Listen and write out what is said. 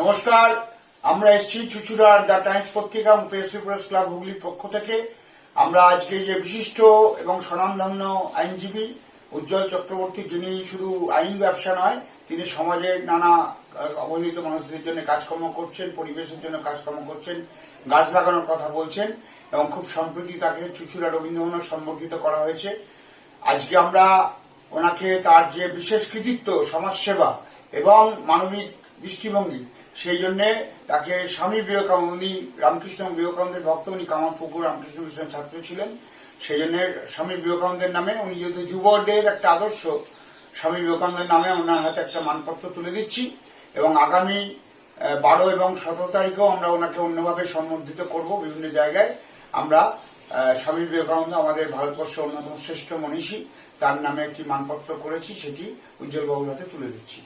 নমস্কার, আমরা এসেছি চুচুড়ার দ্য টাইমস পত্রিকা এবং প্রেস ক্লাব হুগলির পক্ষ থেকে। আমরা আজকে যে বিশিষ্ট এবং স্বনামধন্য আইনজীবী উজ্জ্বল চক্রবর্তী, যিনি শুধু আইন ব্যবসা নয়, তিনি সমাজের নানা অবহেলিত মানুষদের জন্য কাজকর্ম করছেন, পরিবেশের জন্য কাজকর্ম করছেন, গাছ লাগানোর কথা বলছেন, এবং খুব সম্প্রতি তাকে চুচুড়া রবীন্দ্রভবনে সম্বর্ধিত করা হয়েছে। আজকে আমরা ওনাকে তার যে বিশেষ কৃতিত্ব, সমাজসেবা এবং মানবিক দৃষ্টিভঙ্গি, সেই জন্য তাকে স্বামী বিবেকানন্দ, উনি রামকৃষ্ণ বিবেকানন্দের ভক্ত, উনি কামারপুকুর রামকৃষ্ণ মিশনের ছাত্র ছিলেন। সেই জন্য স্বামী বিবেকানন্দের নামে উনি যেহেতু যুবদের একটা আদর্শ, স্বামী বিবেকানন্দের নামে ওনার হাতে একটা মানপত্র তুলে দিচ্ছি এবং আগামী বারো এবং সতেরো তারিখেও আমরা ওনাকে অন্যভাবে সম্বর্ধিত করব বিভিন্ন জায়গায়। আমরা স্বামী বিবেকানন্দ আমাদের ভারতবর্ষের অন্যতম শ্রেষ্ঠ মনীষী। তার নামে একটি মানপত্র করেছি, সেটি উজ্জ্বল বাবুর হাতে তুলে দিচ্ছি।